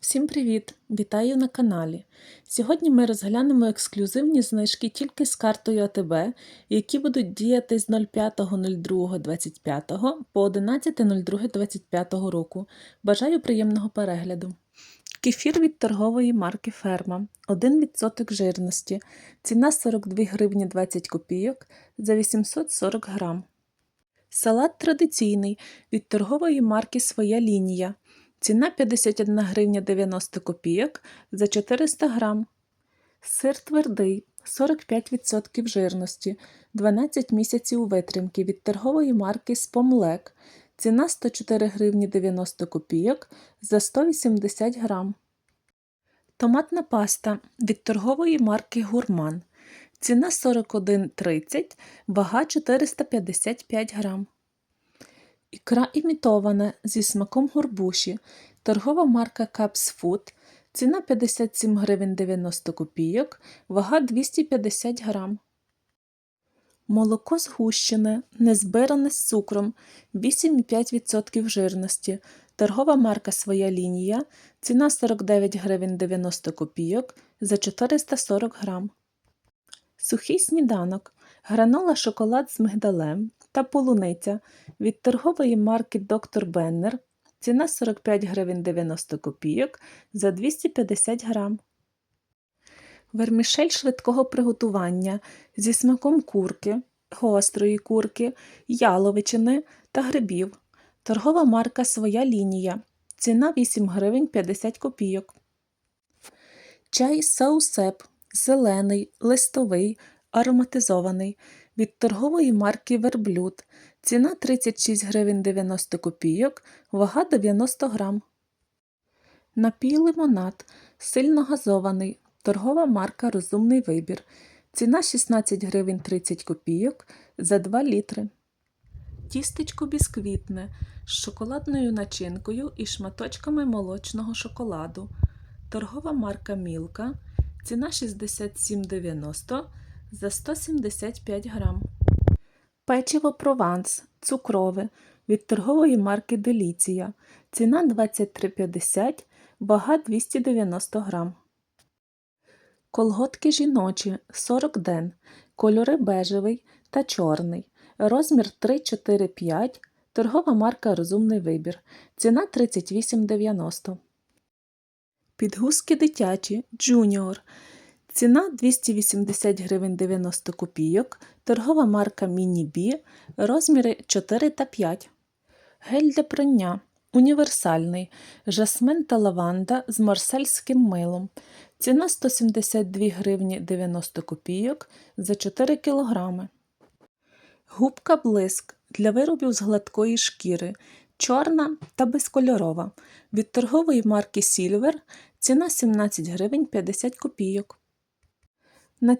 Всім привіт! Вітаю на каналі. Сьогодні ми розглянемо ексклюзивні знижки тільки з картою АТБ, які будуть діяти з 05.02.25 по 11.02.25 року. Бажаю приємного перегляду. Кефір від торгової марки Ферма 1% жирності. Ціна 42 гривні 20 копійок за 840 грам. Салат традиційний від торгової марки Своя лінія. Ціна 51 гривня 90 копійок за 400 грам. Сир твердий 45% жирності, 12 місяців витримки від торгової марки Спомлек. Ціна 104 гривні 90 копійок за 180 грам. Томатна паста від торгової марки Гурман. Ціна 41,30, вага 455 грам. Ікра імітована зі смаком горбуші. Торгова марка Caps Food. Ціна 57 гривень 90 копійок, вага 250 грам. Молоко згущене, незбиране з цукром, 8,5% жирності. Торгова марка Своя лінія. Ціна 49 гривень 90 копійок за 440 грам. Сухий сніданок. Гранола шоколад з мигдалем та полуниця від торгової марки Доктор Беннер. Ціна 45 гривень 90 копійок за 250 грам. Вермішель швидкого приготування зі смаком курки, гострої курки, яловичини та грибів. Торгова марка Своя лінія. Ціна 8 гривень 50 копійок. Чай Саусеп. Зелений, листовий, ароматизований від торгової марки Верблюд. Ціна 36 гривень 90 копійок, вага 90 грам. Напій лимонад. Сильно газований. Торгова марка Розумний вибір. Ціна 16 гривень 30 копійок за 2 літри. Тістечко бісквітне з шоколадною начинкою і шматочками молочного шоколаду. Торгова марка Мілка. Ціна 67,90 за 175 грам. Печиво Прованс цукрове від торгової марки Деліція. Ціна 23,50, вага 290 грам. Колготки жіночі 40 ден. Кольори бежевий та чорний. Розмір 3,4,5. Торгова марка Розумний вибір. Ціна 38,90. Підгузки дитячі Junior. Ціна 280 гривень 90 копійок. Торгова марка Міні-Бі. Розміри 4 та 5. Гель для прання. Універсальний. Жасмин та лаванда з марсельським милом. Ціна 172 гривні 90 копійок за 4 кг. Губка блиск для виробів з гладкої шкіри. Чорна та безкольорова. Від торгової марки Silver ціна 17 гривень 50 копійок. На